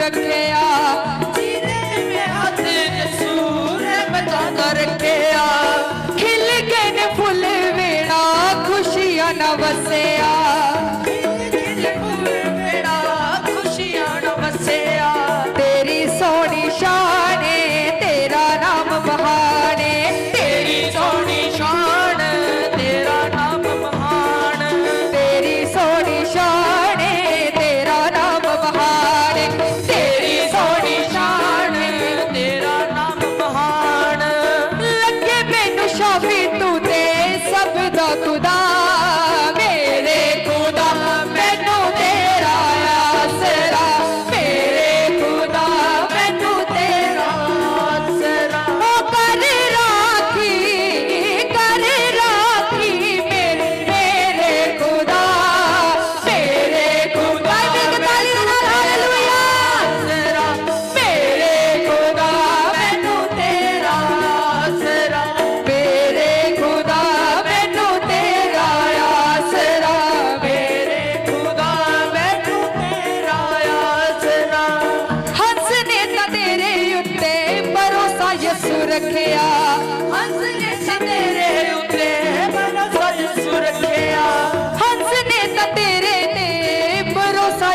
ਰੱਖਿਆ। ਜਿਹਨੇ ਮੈਂ ਹੱਥ ਕਸੂਰ ਬਚਾਉਂਦਾ ਰੱਖਿਆ। ਖਿਲ ਗਏ ਨੇ ਫੁੱਲ ਵੇੜਾ ਖੁਸ਼ੀਆਂ ਨਾ ਵਸਿਆ।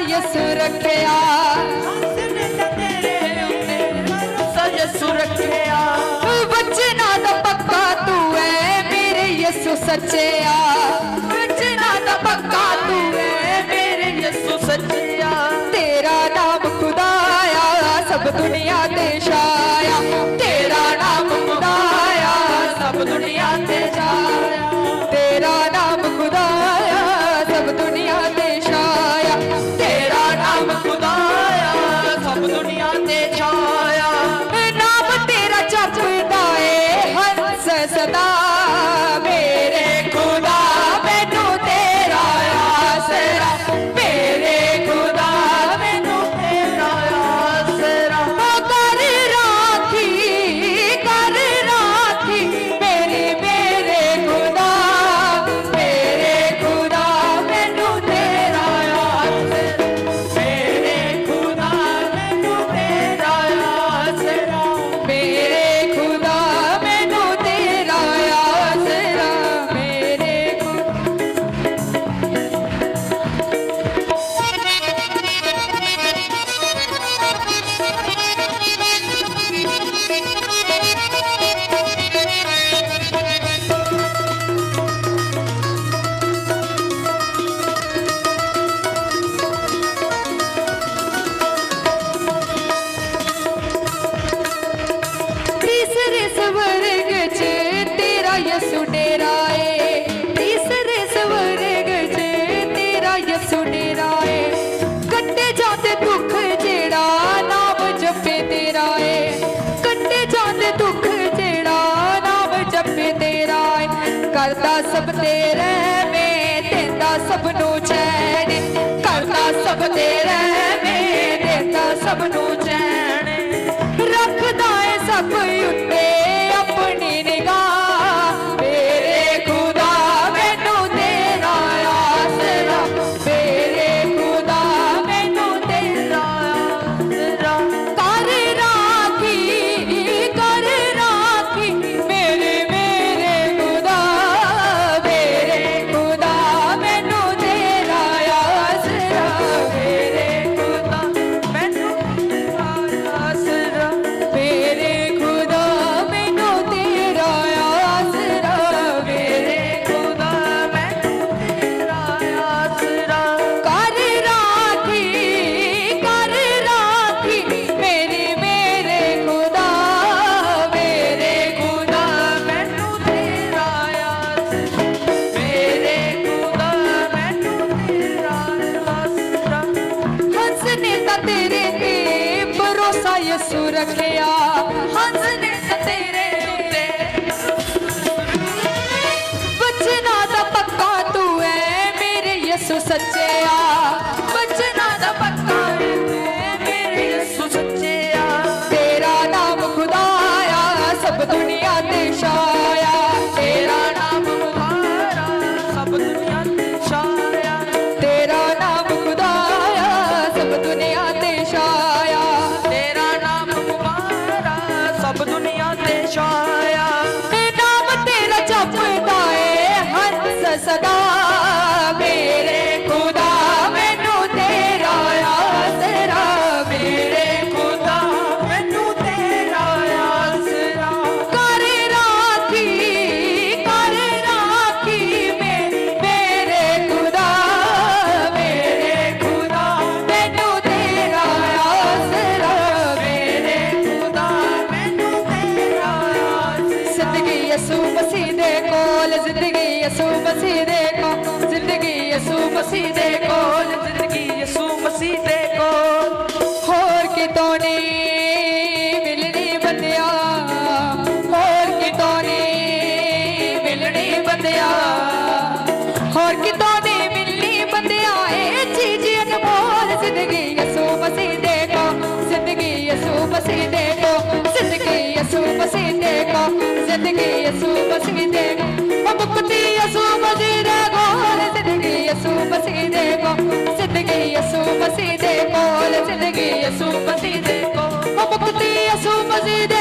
ਯਸੂ ਰੱਖਿਆ ਸੁਰੱਖਿਆ। ਵਚਨਾ ਦਾ ਪੱਕਾ ਤੂੰ ਐ ਮੇਰੇ ਯਸੂ ਸੱਚਿਆ। ਵਚਨਾ ਦਾ ਪੱਕਾ ਤੂੰ ਐ ਮੇਰੇ ਯਸੂ ਸੱਚਿਆ। ਤੇਰਾ ਨਾਮ ਖੁਦਾਇਆ ਸਭ ਦੁਨੀਆ ਤੇ ਸ਼ਾਹ। 我得。ਸੁਰਖਿਆ ਯਸੂ ਮਸੀਹ ਦੇ ਕੋਲ ਜ਼ਿੰਦਗੀ ਯਸੂ ਮਸੀਹ ਦੇ ਕੋਲ ਜ਼ਿੰਦਗੀ ਯਸੂ ਮਸੀਹ ਦੇ ਕੋਲ ਯਸੂ ਮਸੀਹ